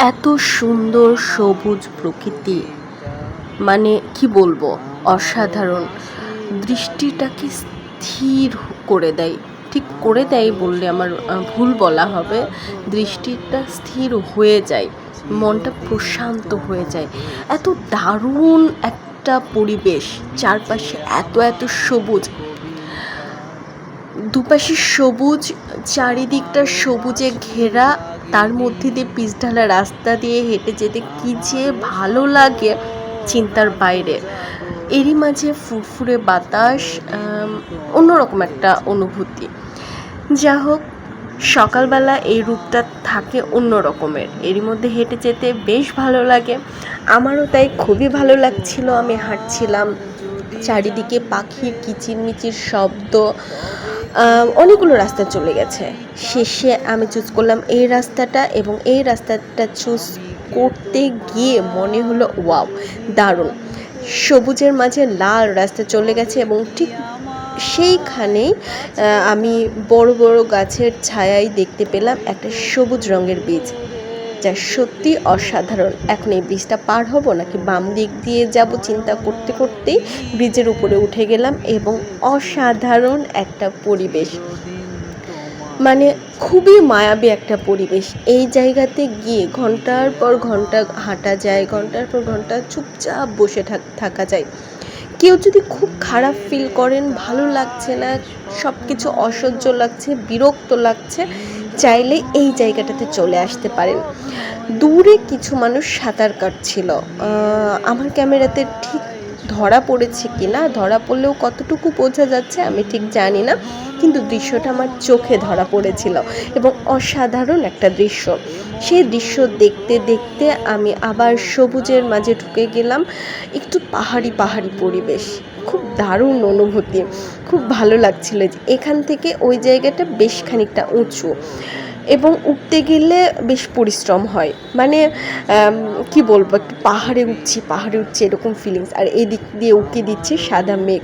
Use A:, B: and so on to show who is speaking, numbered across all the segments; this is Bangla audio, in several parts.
A: এত সুন্দর সবুজ প্রকৃতি। মানে কি বলব, অসাধারণ। দৃষ্টিটাকে স্থির করে দেয়। ঠিক করে দেয় বললে আমার ভুল বলা হবে। দৃষ্টিটা স্থির হয়ে যায়। মনটা প্রশান্ত হয়ে যায়। এত দারুণ একটা পরিবেশ। চারপাশে এত এত সবুজ। দুপাশে সবুজ, চারিদিকটা সবুজে ঘেরা। তার মধ্যে দিয়ে পিচঢালা রাস্তা দিয়ে হেঁটে যেতে কী যে ভালো লাগে চিন্তার বাইরে। এরই মাঝে ফুরফুরে বাতাস অন্যরকম একটা অনুভূতি। যা হোক, সকালবেলা এই রূপটা থাকে অন্য রকমের এরই মধ্যে হেঁটে যেতে বেশ ভালো লাগে। আমারও তাই খুবই ভালো লাগছিল। আমি হাঁটছিলাম চারিদিকে পাখির কিচিরমিচির শব্দ অনেকগুলো রাস্তা চলে গেছে। শেষে আমি চুজ করলাম এই রাস্তাটা এবং এই রাস্তাটা চুজ করতে গিয়ে মনে হলো, ওয়াও, দারুণ। সবুজের মাঝে লাল রাস্তা চলে গেছে এবং ঠিক সেইখানেই আমি বড় বড় গাছের ছায়াই দেখতে পেলাম একটা সবুজ রঙের বীজ। যা সত্যি অসাধারণ। এখন এই ব্রিজটা পার হব নাকি বাম দিক দিয়ে যাব চিন্তা করতে করতেই ব্রিজের উপরে উঠে গেলাম এবং অসাধারণ একটা পরিবেশ। মানে খুবই মায়াবী একটা পরিবেশ। এই জায়গাতে গিয়ে ঘণ্টার পর ঘণ্টা হাঁটা যায়, ঘণ্টার পর ঘণ্টা চুপচাপ বসে থাক- যায়। কেউ যদি খুব খারাপ ফিল করেন, ভালো লাগছে না সব কিছু অসহ্য লাগছে, বিরক্ত লাগছে চাইলে এই জায়গাটাতে চলে আসতে পারেন। দূরে কিছু মানুষ সাঁতার কাটছিল। আমার ক্যামেরাতে ঠিক ধরা পড়েছে কি না ধরা পড়লেও কতটুকু বোঝা যাচ্ছে আমি ঠিক জানি না, কিন্তু দৃশ্যটা আমার চোখে ধরা পড়েছিল এবং অসাধারণ একটা দৃশ্য। সেই দৃশ্য দেখতে দেখতে আমি আবার সবুজের মাঝে ঢুকে গেলাম। একটু পাহাড়ি পাহাড়ি পরিবেশ, খুব দারুণ অনুভূতি। খুব ভালো লাগছিল এখান থেকে ওই জায়গাটা বেশ খানিকটা উঁচু এবং উঠতে গেলে বেশ পরিশ্রম হয়। মানে কি বলব? একটু পাহাড়ে উঠছি পাহাড়ে উঠছি এরকম ফিলিংস আর এদিক দিয়ে উঁকি দিচ্ছে সাদা মেঘ।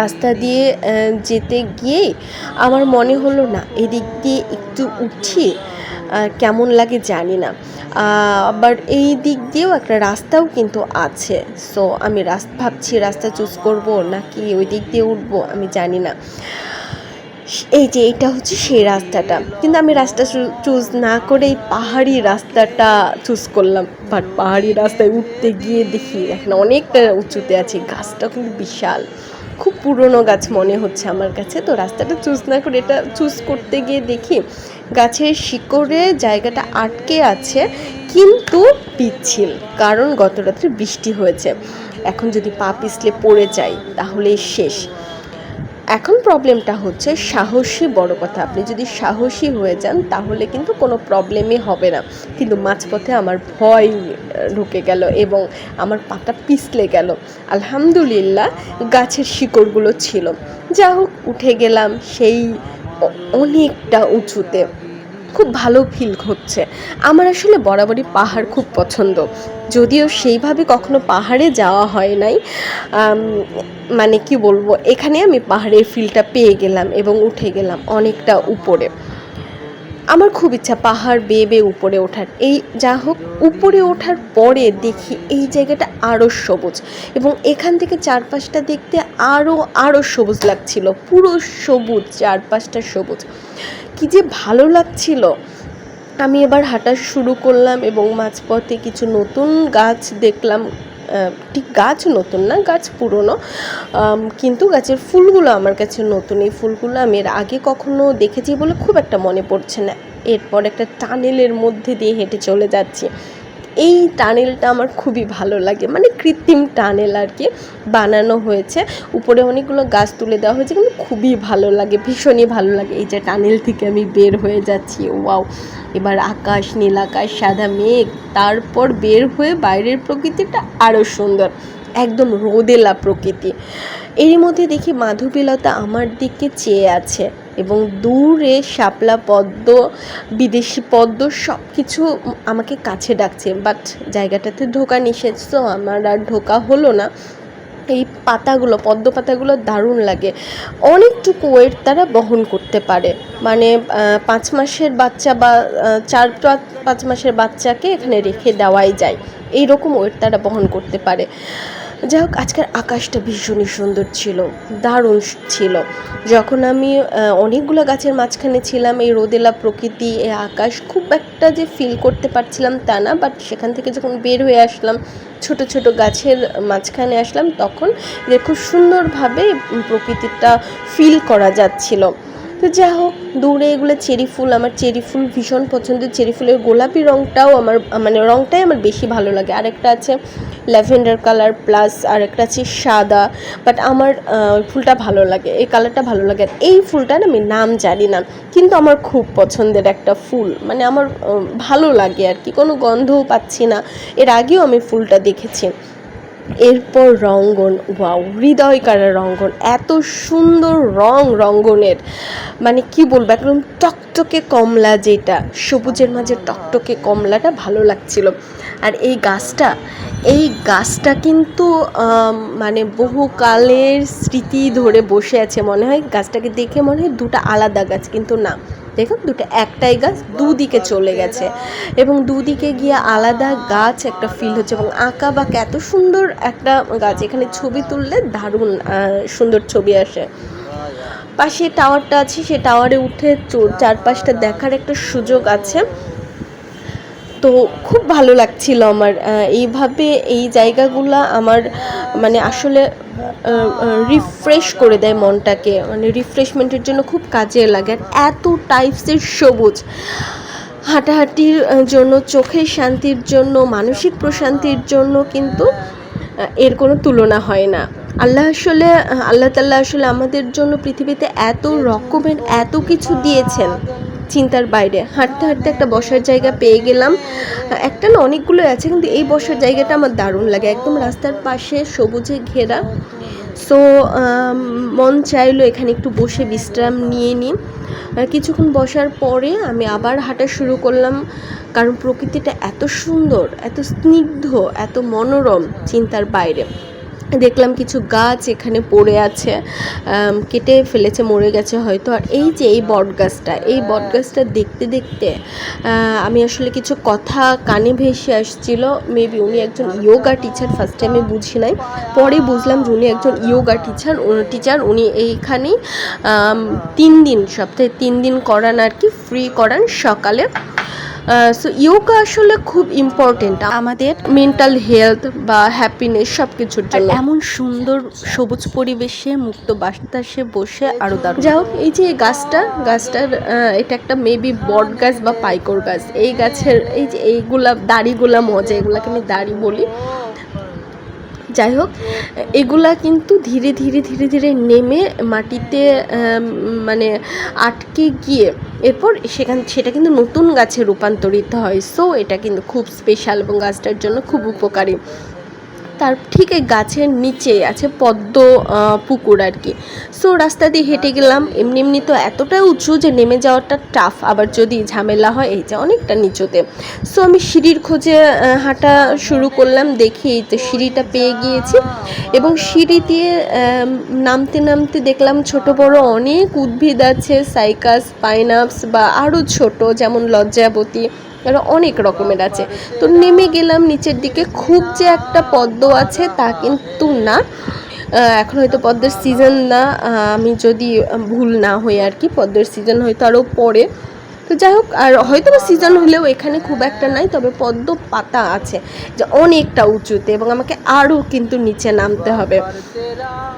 A: রাস্তা দিয়ে যেতে গিয়ে আমার মনে হলো না, এদিক দিয়ে একটু উঠি কেমন লাগে জানি না। আবার এই দিক দিয়েও একটা রাস্তাও কিন্তু আছে। সো আমি রাস্তা ভাবছি রাস্তা চুজ করব নাকি ওই দিক দিয়ে উঠবো, আমি জানি না। এই যে এটা হচ্ছে সেই রাস্তাটা। কিন্তু আমি রাস্তা চুজ না করে এই পাহাড়ি রাস্তাটা চুজ করলাম। বাট পাহাড়ি রাস্তায় উঠতে গিয়ে দেখি, এখন অনেকটা উঁচুতে আছে, গাছটাও কিন্তু বিশাল। পুরনো গাছ মনে হচ্ছে আমার কাছে। তো রাস্তাটা চুজ না করে এটা চুজ করতে গিয়ে দেখি গাছের শিকড়ে জায়গাটা আটকে আছে, কিন্তু পিচ্ছিল, কারণ গত রাত্রে বৃষ্টি হয়েছে। এখন যদি পা পিছলে পড়ে যায় তাহলে শেষ। এখন প্রবলেমটা হচ্ছে সাহসী বড় কথা। আপনি যদি সাহসী হয়ে যান, তাহলে কিন্তু কোনো প্রবলেমই হবে না। কিন্তু মাঝপথে আমার ভয় ঢুকে গেল এবং আমার পাটা পিছলে গেল। আলহামদুলিল্লাহ, গাছের শিকড়গুলো ছিল। যা হোক উঠে গেলাম সেই অনেকটা উঁচুতে। খুব ভালো ফিল হচ্ছে আমার আসলে বরাবরই পাহাড় খুব পছন্দ। যদিও সেইভাবে কখনো পাহাড়ে যাওয়া হয় নাই। মানে কি বলব, এখানে আমি পাহাড়ের ফিলটা পেয়ে গেলাম এবং উঠে গেলাম অনেকটা উপরে। আমার খুব ইচ্ছা পাহাড় বেয়ে বেয়ে উপরে ওঠার। এই যা হোক, উপরে ওঠার পরে দেখি এই জায়গাটা আরও সবুজ এবং এখান থেকে চারপাশটা দেখতে আরও আরও সবুজ লাগছিল। পুরো সবুজ, চারপাশটা সবুজ। কি যে ভালো লাগছিল। আমি এবার হাঁটা শুরু করলাম এবং মাঝপথে কিছু নতুন গাছ দেখলাম। ঠিক গাছ নতুন না, গাছ পুরনো। কিন্তু গাছের ফুলগুলো আমার কাছে নতুন। এই ফুলগুলো আমি এর আগে কখনো দেখেছি বলে খুব একটা মনে পড়ছে না। এরপর একটা টানেলের মধ্যে দিয়ে হেঁটে চলে যাচ্ছি। এই টানেলটা আমার খুবই ভালো লাগে। মানে কৃত্রিম টানেল আর কি বানানো হয়েছে। উপরে অনেকগুলো গাছ তুলে দেওয়া হয়েছে, কিন্তু খুবই ভালো লাগে, ভীষণই ভালো লাগে। এই যে টানেল থেকে আমি বের হয়ে যাচ্ছি, ওয়াও। এবার আকাশ, নীল আকাশ, সাদা মেঘ, তারপর বের হয়ে বাইরের প্রকৃতিটা আরও সুন্দর, একদম রোদেলা প্রকৃতি। এরই মধ্যে দেখি মাধবীলতা আমার দিকে চেয়ে আছে। এবং দূরে শাপলা পদ্ম, বিদেশি পদ্ম সব কিছু আমাকে কাছে ডাকছে। বাট জায়গাটাতে ঢোকা নিষেধ তো আমার আর ঢোকা হলো না। এই পাতাগুলো, পদ্ম পাতাগুলো দারুণ লাগে। অনেকটুকু ওয়েট তারা বহন করতে পারে। মানে পাঁচ মাসের বাচ্চা বা চার পাঁচ মাসের বাচ্চাকে এখানে রেখে দেওয়াই যায়। এই রকম ওয়েট তারা বহন করতে পারে। যাই হোক আজকের আকাশটা ভীষণই সুন্দর ছিল, দারুণ ছিল। যখন আমি অনেকগুলো গাছের মাঝখানে ছিলাম, এই রোদেলা প্রকৃতি এই আকাশ, খুব একটা যে ফিল করতে পারছিলাম তা না বাট সেখান থেকে যখন বের হয়ে আসলাম, ছোট ছোট গাছের মাঝখানে আসলাম, তখন খুব সুন্দরভাবে প্রকৃতিটা ফিল করা যাচ্ছিল। তো যাই হোক, দূরে এগুলো চেরি ফুল, আমার চেরি ফুল ভীষণ পছন্দের। চেরি ফুলের গোলাপি রঙটাও আমার মানে রঙটাই আমার বেশি ভালো লাগে। আরেকটা আছে ল্যাভেন্ডার কালার প্লাস আরেকটা আছে সাদা বাট আমার ওই ফুলটা ভালো লাগে, এই কালারটা ভালো লাগে। আর এই ফুলটার আমি নাম জানি না, কিন্তু আমার খুব পছন্দের একটা ফুল। মানে আমার ভালো লাগে আর কি, কোনো গন্ধও পাচ্ছি না। এর আগেও আমি ফুলটা দেখেছি। এরপর রঙ্গন, ওয়াও, হৃদয় কারা রঙ্গন, এত সুন্দর রং রঙ্গনের। মানে কি বলব, একদম টকটকে কমলা যেটা, সবুজের মাঝে টকটকে কমলাটা ভালো লাগছিল। আর এই গাছটা এই গাছটা কিন্তু মানে বহুকালের স্মৃতি ধরে বসে আছে মনে হয়। গাছটাকে দেখে মনে হয় দুটো আলাদা গাছ, কিন্তু না। দেখুন, দুটো একটাই গাছ দুদিকে চলে গেছে। এবং দুদিকে গিয়ে আলাদা গাছ, একটা ফিল হচ্ছে এবং আঁকা বা এত সুন্দর একটা গাছ। এখানে ছবি তুললে দারুণ সুন্দর ছবি আসে। পাশে টাওয়ারটা আছে, সে টাওয়ারে উঠে চারপাশটা দেখার একটা সুযোগ আছে। তো খুব ভালো লাগছিল আমার এইভাবে এই জায়গাগুলো আমার মানে আসলে রিফ্রেশ করে দেয় মনটাকে মানে রিফ্রেশমেন্টের জন্য খুব কাজে লাগে। আর এত টাইপসের সবুজ, হাঁটাহাঁটির জন্য, চোখের শান্তির জন্য, মানসিক প্রশান্তির জন্য কিন্তু এর কোনো তুলনা হয় না। আল্লাহ আসলে আল্লাহ তাল্লাহ আসলে আমাদের জন্য পৃথিবীতে এত রকমের এত কিছু দিয়েছেন। চিন্তার বাইরে। হাঁটতে হাঁটতে একটা বসার জায়গা পেয়ে গেলাম। একটা না অনেকগুলো আছে, কিন্তু এই বসার জায়গাটা আমার দারুণ লাগে। একদম রাস্তার পাশে সবুজে ঘেরা। সো মন চাইলো এখানে একটু বসে বিশ্রাম নিয়ে নিই। কিছুক্ষণ বসার পরে আমি আবার হাঁটা শুরু করলাম। কারণ প্রকৃতিটা এত সুন্দর, এত স্নিগ্ধ, এত মনোরম চিন্তার বাইরে। দেখলাম কিছু গাছ এখানে পড়ে আছে কেটে ফেলেছে মরে গেছে হয়তো। আর এই যে এই বট গাছটা এই বট গাছটা দেখতে দেখতে আমি আসলে কিছু কথা কানে ভেসে আসছিল। মেবি উনি একজন ইয়োগা টিচার ফার্স্ট টাইমে বুঝি নাই। পরে বুঝলাম যে উনি একজন ইয়োগা টিচার টিচার উনি এইখানেই তিন দিন সপ্তাহে তিন দিন করান আর কি ফ্রি করান সকালে। সো ইয়োগা আসলে খুব ইম্পর্টেন্ট আমাদের মেন্টাল হেলথ বা হ্যাপিনেস সব কিছুর জন্য। এমন সুন্দর সবুজ পরিবেশে মুক্ত বাতাসে বসে আরও দারুণ। যাই হোক এই যে গাছটা গাছটার এটা একটা মেবি বট গাছ বা পাইকর গাছ। এই গাছের এই যে এইগুলা দাড়িগুলা মজা এগুলাকে আমি দাড়ি বলি। যাই হোক, এগুলা কিন্তু ধীরে ধীরে ধীরে ধীরে নেমে মাটিতে মানে আটকে গিয়ে এরপর সেখান, সেটা কিন্তু নতুন গাছে রূপান্তরিত হয়। সো এটা কিন্তু খুব স্পেশাল এবং গাছটার জন্য খুব উপকারী। তার ঠিক এই গাছের নিচে আছে পদ্ম পুকুর আর কি। সো রাস্তা দিয়ে হেঁটে গেলাম। এমনি এমনি তো এতটা উঁচু যে নেমে যাওয়াটা টাফ আবার যদি ঝামেলা হয়, এই যে অনেকটা নিচুতে। সো আমি সিঁড়ির খোঁজে হাঁটা শুরু করলাম, দেখি তো সিঁড়িটা পেয়ে গিয়েছি এবং সিঁড়ি দিয়ে নামতে নামতে দেখলাম ছোট বড় অনেক উদ্ভিদ আছে সাইকাস পাইনাপস বা আরও ছোট, যেমন লজ্জাবতী। আরও অনেক রকমের আছে। তো নেমে গেলাম নিচের দিকে। খুব যে একটা পদ্ম আছে তা কিন্তু না। এখন হয়তো পদ্মের সিজন না। আমি যদি ভুল না হই আর কি, পদ্মের সিজন হয়তো আরও পরে। তো যাই হোক, আর হয়তো বা সিজন হলেও এখানে খুব একটা নাই, তবে পদ্ম পাতা আছে যে অনেকটা উঁচুতে এবং আমাকে আরও কিন্তু নিচে নামতে হবে।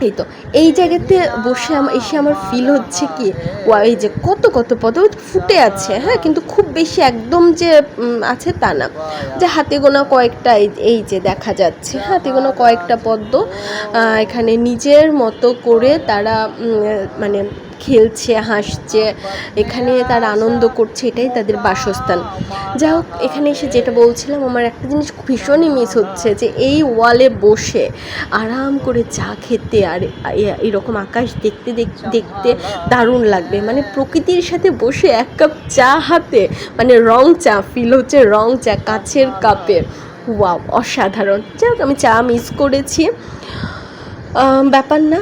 A: এই তো, এই জায়গাতে বসে আমার এসে আমার ফিল হচ্ছে কি, ওয়া, এই যে কত কত পদ্ম ফুটে আছে হ্যাঁ কিন্তু খুব বেশি একদম যে আছে তা না। যে হাতে গোনা কয়েকটা এই- এই যে দেখা যাচ্ছে হাতে গোনা কয়েকটা পদ্ম এখানে নিজের মতো করে তারা মানে খেলছে, হাসছে, এখানে তারা আনন্দ করছে, এটাই তাদের বাসস্থান। যাই হোক, এখানে এসে যেটা বলছিলাম, আমার একটা জিনিস ভীষণই মিস হচ্ছে যে এই ওয়ালে বসে আরাম করে চা খেতে আর এরকম আকাশ দেখতে দেখ- দেখতে দারুণ লাগবে। মানে প্রকৃতির সাথে বসে এক কাপ চা হাতে মানে রং চা ফিল হচ্ছে রং চা, কাছের কাপে ওয়াও অসাধারণ। যাই হোক, আমি চা মিস করেছি। ব্যাপার না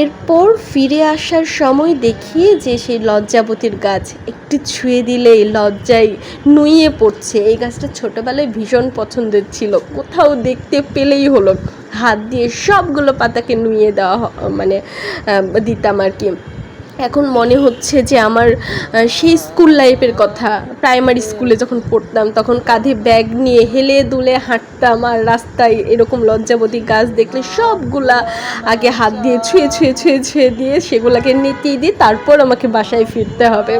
A: এরপর ফিরে আসার সময় দেখি যে সেই লজ্জাবতীর গাছ একটু ছুঁয়ে দিলেই লজ্জায় নুইয়ে পড়ছে। এই গাছটা ছোটোবেলায় ভীষণ পছন্দের ছিল। কোথাও দেখতে পেলেই হলো। হাত দিয়ে সবগুলো পাতাকে নুইয়ে দেওয়া মানে দিতাম আর কি। এখন মনে হচ্ছে যে আমার সেই স্কুল লাইফের কথা প্রাইমারি স্কুলে যখন পড়তাম, তখন কাঁধে ব্যাগ নিয়ে হেলে দুলে হাঁটতাম আর রাস্তায় এরকম লজ্জাবতী গাছ দেখলে সবগুলা আগে হাত দিয়ে ছুঁয়ে ছুঁয়ে ছুঁয়ে ছুঁয়ে দিয়ে সেগুলাকে নেতিয়ে দিয়ে তারপর আমাকে বাসায় ফিরতে হবে।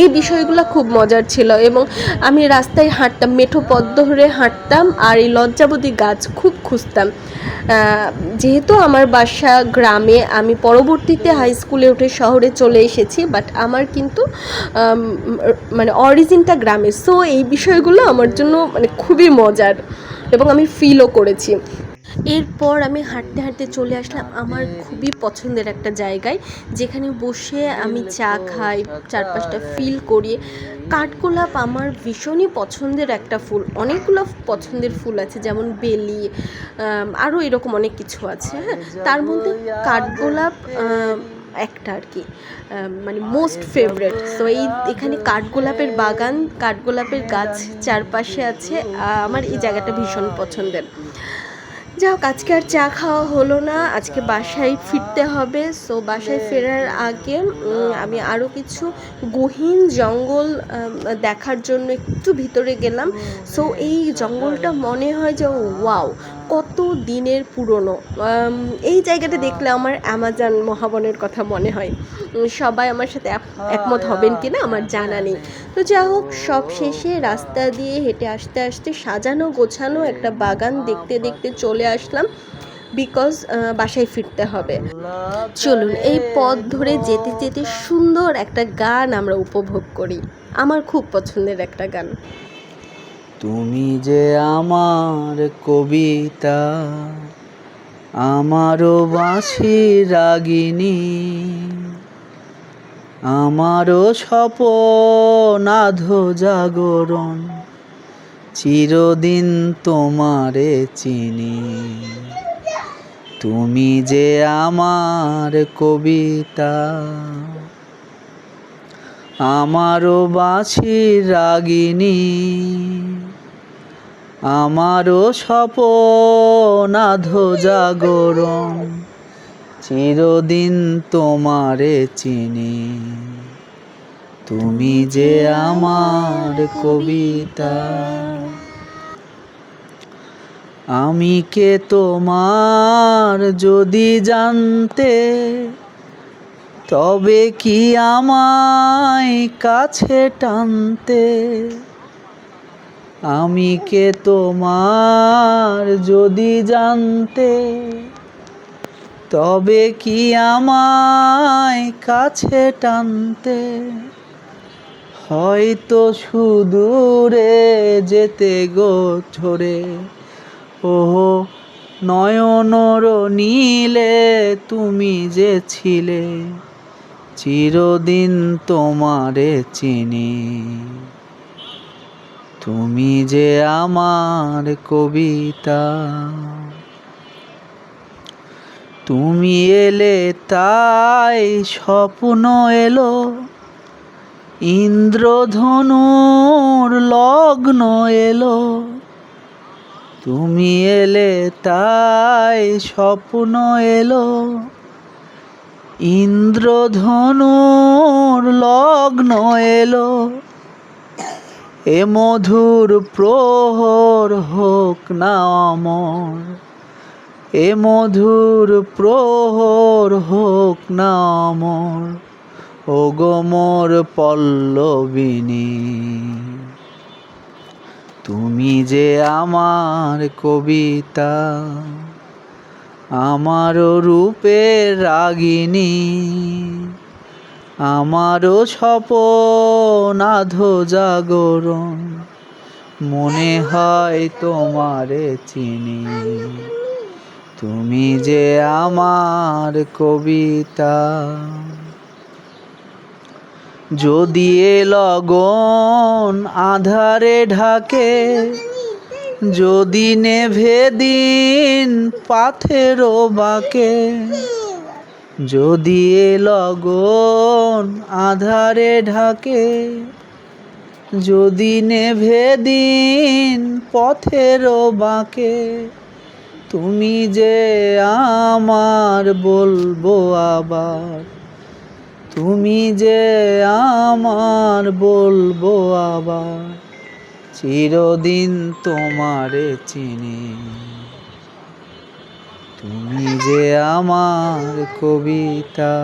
A: এই বিষয়গুলো খুব মজার ছিল এবং আমি রাস্তায় হাঁটতাম, মেঠো পথ ধরে হাঁটতাম আর এই লজ্জাবতী গাছ খুব খুঁজতাম। যেহেতু আমার বাসা গ্রামে, আমি পরবর্তীতে হাই স্কুলে উঠে শহরে চলে এসেছি বাট আমার কিন্তু মানে অরিজিনটা গ্রামে। সো এই বিষয়গুলো আমার জন্য মানে খুবই মজার এবং আমি ফিলও করেছি। এরপর আমি হাঁটতে হাঁটতে চলে আসলাম আমার খুবই পছন্দের একটা জায়গায়, যেখানে বসে আমি চা খাই, চারপাশটা ফিল করি। কাঠগোলাপ আমার ভীষণই পছন্দের একটা ফুল। অনেকগুলো পছন্দের ফুল আছে, যেমন বেলি আরও এরকম অনেক কিছু আছে হ্যাঁ? তার মধ্যে কাঠগোলাপ একটা আর কি মানে মোস্ট ফেভারেট তো এই এখানে কাঠগোলাপের বাগান, কাঠগোলাপের গাছ চারপাশে আছে আমার এই জায়গাটা ভীষণ পছন্দের। যাই হোক আজকে আর চা খাওয়া হলো না। আজকে বাসায় ফিরতে হবে। সো বাসায় ফেরার আগে আমি আরও কিছু গহীন জঙ্গল দেখার জন্য একটু ভিতরে গেলাম। সো এই জঙ্গলটা মনে হয় যে ওয়াও কত দিনের পুরনো। এই জায়গাটা দেখলে আমার অ্যামাজন মহাবনের কথা মনে হয়। সবাই আমার সাথে একমত হবেন কিনা আমার জানা নেই। তো যা হোক সব শেষে রাস্তা দিয়ে হেঁটে আসতে আসতে সাজানো গোছানো একটা বাগান দেখতে দেখতে চলে আসলাম বিকজ বাসায় ফিরতে হবে। চলুন এই পথ ধরে যেতে যেতে সুন্দর একটা গান আমরা উপভোগ করি। আমার খুব পছন্দের একটা গান।
B: তুমি যে আমার কবিতা, আমারও বাঁশি রাগিনী, আমারও স্বপন আধো জাগরণ, চিরদিন তোমারে চিনি। তুমি যে আমার কবিতা, আমারও বাঁশি রাগিনী আমারও স্বপন আধো জাগরণ, চিরদিন তোমারে চিনি। তুমি যে আমার কবিতা, আমি কে তোমার যদি জানতে, তবে কি আমায় কাছে টানতে? আমি কে তোমার যদি জানতে, তবে কি আমায় কাছে টানতে? হয়তো সুদূরে যেতে গো ছোড়ে ওহো নয়নর নীলে তুমি যে ছিলে, চিরদিন তোমারে চিনি। তুমি যে আমার কবিতা, তুমি এলে তাই স্বপ্ন এলো, ইন্দ্রধনুর লগ্ন এলো। তুমি এলে তাই স্বপ্ন এলো, ইন্দ্রধনুর লগ্ন এলো। এ মধুর প্রহর হোক না অমর, এ মধুর প্রহর হোক না অমর ও গো মোর পল্লবিনী। তুমি যে আমার কবিতা, আমার রূপের রাগিনী আমারও স্বপন আধো জাগরণ। মনে হয় তোমারে চিনি। তুমি যে আমার কবিতা। যদি এ লগন আধারে ঢাকে, যদি নেভে দিন পাথেরও বাঁকে যদি এ লগন আধারে ঢাকে, যদি নেভে দিন পথেরও বাঁকে, তুমি যে আমার বলব আবার, তুমি যে আমার বলব আবার, চিরদিন তোমারে চিনি। তুমি যে আমার কবিতা।